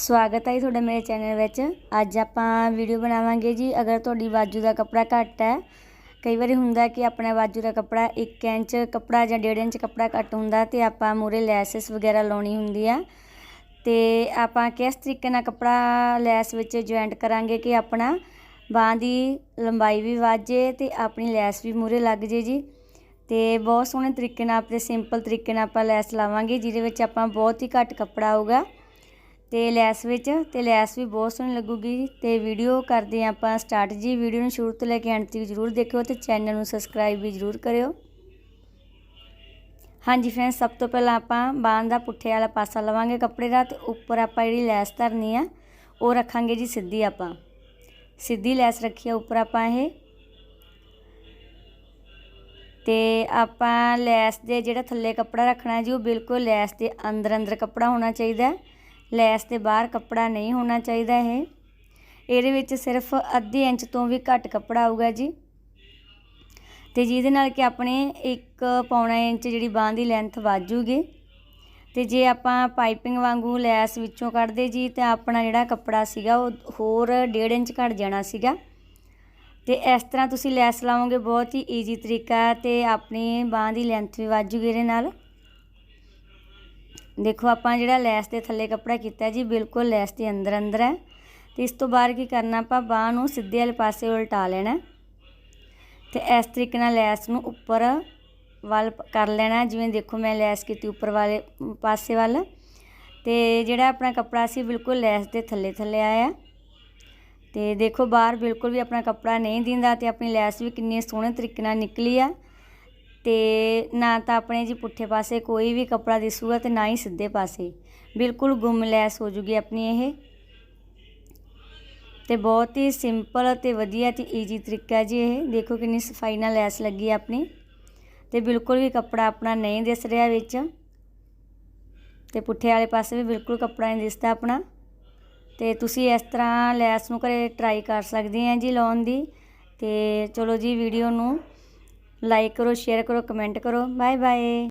ਸਵਾਗਤ ਹੈ ਜੀ ਤੁਹਾਡਾ ਮੇਰੇ ਚੈਨਲ ਵਿੱਚ। ਅੱਜ ਆਪਾਂ ਵੀਡੀਓ ਬਣਾਵਾਂਗੇ ਜੀ। ਅਗਰ ਤੁਹਾਡੀ ਬਾਜੂ ਦਾ ਕੱਪੜਾ ਘੱਟ ਹੈ, ਕਈ ਵਾਰੀ ਹੁੰਦਾ ਕਿ ਆਪਣਾ ਬਾਜੂ ਦਾ ਕੱਪੜਾ 1 ਇੰਚ ਕੱਪੜਾ ਜਾਂ 1.5 ਇੰਚ ਕੱਪੜਾ ਘੱਟ ਹੁੰਦਾ ਤੇ ਆਪਾਂ ਮੂਰੇ ਲੈਸਸ ਵਗੈਰਾ ਲਾਉਣੀ ਹੁੰਦੀ ਆ। ਤੇ ਆਪਾਂ ਕਿਸ ਤਰੀਕੇ ਨਾਲ ਕੱਪੜਾ ਲੈਸ ਵਿੱਚ ਜੁਆਇੰਟ ਕਰਾਂਗੇ ਕਿ ਆਪਣਾ ਬਾਂਹ ਦੀ ਲੰਬਾਈ ਵੀ ਵਾਜੇ ਤੇ ਆਪਣੀ ਲੈਸ ਵੀ ਮੂਰੇ ਲੱਗ ਜੇ ਜੀ। ਤੇ ਬਹੁਤ ਸੋਹਣੇ ਤਰੀਕੇ ਨਾਲ ਆਪਣੇ ਸਿੰਪਲ ਤਰੀਕੇ ਨਾਲ ਆਪਾਂ ਲੈਸ ਲਾਵਾਂਗੇ, ਜਿਹਦੇ ਵਿੱਚ ਆਪਾਂ ਬਹੁਤ ਹੀ ਘੱਟ ਕੱਪੜਾ ਆਊਗਾ। ਤੇ ਲੈਸ ਵਿੱਚ, ਤੇ ਲੈਸ ਵੀ ਬਹੁਤ ਸੋਹਣੀ ਲੱਗੂਗੀ। ਤੇ ਵੀਡੀਓ ਕਰਦੇ ਹਾਂ ਆਪਾਂ ਸਟਾਰਟ ਜੀ। ਵੀਡੀਓ ਨੂੰ ਸ਼ੁਰੂ ਤੋਂ ਲੈ ਕੇ ਅੰਤ ਤੱਕ ਜ਼ਰੂਰ ਦੇਖਿਓ ਤੇ ਚੈਨਲ ਨੂੰ ਸਬਸਕ੍ਰਾਈਬ ਵੀ ਜ਼ਰੂਰ ਕਰਿਓ। ਹਾਂਜੀ ਫਰੈਂਡਸ ਸਭ ਤੋਂ ਪਹਿਲਾਂ ਆਪਾਂ ਬਾਂਹ ਦਾ ਪੁੱਠੇ ਵਾਲਾ ਪਾਸਾ ਲਵਾਂਗੇ ਕੱਪੜੇ ਦਾ ਤੇ ਉੱਪਰ ਆਪਾਂ ਜਿਹੜੀ ਲੈਸ ਧਰਨੀ ਆ, ਉਹ ਰੱਖਾਂਗੇ ਜੀ ਸਿੱਧੀ ਆਪਾਂ। ਸਿੱਧੀ ਲੈਸ ਰੱਖੀ ਆ ਉੱਪਰ ਆਪਾਂ ਇਹ। ਤੇ ਆਪਾਂ ਲੈਸ ਦੇ ਜਿਹੜਾ ਥੱਲੇ ਕੱਪੜਾ ਰੱਖਣਾ ਜੀ, ਉਹ ਬਿਲਕੁਲ ਲੈਸ ਦੇ ਅੰਦਰ ਅੰਦਰ ਕੱਪੜਾ ਹੋਣਾ ਚਾਹੀਦਾ। ਲੈਸ ਦੇ ਬਾਹਰ ਕੱਪੜਾ ਨਹੀਂ ਹੋਣਾ ਚਾਹੀਦਾ ਇਹ। ਇਹਦੇ ਵਿੱਚ ਸਿਰਫ ਅੱਧੇ ਇੰਚ ਤੋਂ ਵੀ ਘੱਟ ਕੱਪੜਾ ਆਊਗਾ ਜੀ। ਤੇ ਜਿਹਦੇ ਨਾਲ ਕਿ ਆਪਣੇ 1 ਪੌਣਾ ਇੰਚ ਜਿਹੜੀ ਬਾਂਹ ਦੀ ਲੈਂਥ ਵਾਜੂਗੀ। ਤੇ ਜੇ ਆਪਾਂ ਪਾਈਪਿੰਗ ਵਾਂਗੂ ਲੈਸ ਵਿੱਚੋਂ ਕੱਢਦੇ ਜੀ, ਤਾਂ ਆਪਣਾ ਜਿਹੜਾ ਕੱਪੜਾ ਸੀਗਾ, ਉਹ ਹੋਰ 1.5 ਇੰਚ ਘਟ ਜਾਣਾ ਸੀਗਾ। ਤੇ ਇਸ ਤਰ੍ਹਾਂ ਤੁਸੀਂ ਲੈਸ ਲਾਓਗੇ, ਬਹੁਤ ਹੀ ਈਜ਼ੀ ਤਰੀਕਾ ਤੇ ਆਪਣੀ ਬਾਂਹ ਦੀ ਲੈਂਥ ਵੀ ਵਾਜੂਗੀ ਇਹਦੇ ਨਾਲ। ਦੇਖੋ, ਆਪਾਂ ਜਿਹੜਾ ਲੈਸ ਦੇ ਥੱਲੇ ਕੱਪੜਾ ਕੀਤਾ ਜੀ, ਬਿਲਕੁਲ ਲੈਸ ਦੇ ਅੰਦਰ ਅੰਦਰ ਹੈ। ਤੇ ਇਸ ਤੋਂ ਬਾਅਦ ਕੀ ਕਰਨਾ, ਆਪਾਂ ਬਾਹ ਨੂੰ ਸਿੱਧੇ ਵਾਲੇ ਪਾਸੇ ਉਲਟਾ ਲੈਣਾ ਤੇ ਇਸ ਤਰੀਕੇ ਨਾਲ ਲੈਸ ਨੂੰ ਉੱਪਰ ਵੱਲ ਕਰ ਲੈਣਾ ਜਿਵੇਂ ਦੇਖੋ, ਮੈਂ ਲੈਸ ਕੀਤੀ ਉੱਪਰ ਵਾਲੇ ਪਾਸੇ ਵੱਲ। ਤੇ ਜਿਹੜਾ ਆਪਣਾ ਕੱਪੜਾ ਸੀ, ਬਿਲਕੁਲ ਲੈਸ ਦੇ ਥੱਲੇ ਥੱਲੇ ਆਇਆ ਤੇ ਦੇਖੋ, ਬਾਹਰ ਬਿਲਕੁਲ ਵੀ ਆਪਣਾ ਕੱਪੜਾ ਨਹੀਂ ਦਿੰਦਾ ਤੇ ਆਪਣੀ ਲੈਸ ਵੀ ਕਿੰਨੇ ਸੋਹਣੇ ਤਰੀਕੇ ਨਾਲ ਨਿਕਲੀ ਆ। ਅਤੇ ਨਾ ਤਾਂ ਆਪਣੇ ਜੀ ਪੁੱਠੇ ਪਾਸੇ ਕੋਈ ਵੀ ਕੱਪੜਾ ਦਿਸੂਗਾ ਅਤੇ ਨਾ ਹੀ ਸਿੱਧੇ ਪਾਸੇ। ਬਿਲਕੁਲ ਗੁੰਮ ਲੈਸ ਹੋ ਜੂਗੀ ਆਪਣੀ ਇਹ। ਤੇ ਬਹੁਤ ਹੀ ਸਿੰਪਲ ਅਤੇ ਵਧੀਆ ਤੇ ਈਜ਼ੀ ਤਰੀਕਾ ਜੀ ਇਹ। ਦੇਖੋ ਕਿੰਨੀ ਸਫ਼ਾਈ ਨਾਲ ਲੈਸ ਲੱਗੀ ਆਪਣੀ। ਤੇ ਬਿਲਕੁਲ ਵੀ ਕੱਪੜਾ ਆਪਣਾ ਨਹੀਂ ਦਿਸ ਰਿਹਾ ਵਿੱਚ। ਤੇ ਪੁੱਠੇ ਵਾਲੇ ਪਾਸੇ ਵੀ ਬਿਲਕੁਲ ਕੱਪੜਾ ਨਹੀਂ ਦਿਸਦਾ ਆਪਣਾ। ਤੇ ਤੁਸੀਂ ਇਸ ਤਰ੍ਹਾਂ ਲੈਸ ਨੂੰ ਘਰੇ ਟਰਾਈ ਕਰ ਸਕਦੇ ਆ ਜੀ ਲਾਉਣ ਦੀ। ਤੇ ਚਲੋ ਜੀ ਵੀਡੀਓ ਨੂੰ ਲਾਈਕ ਕਰੋ ਸ਼ੇਅਰ ਕਰੋ ਕਮੈਂਟ ਕਰੋ। Bye bye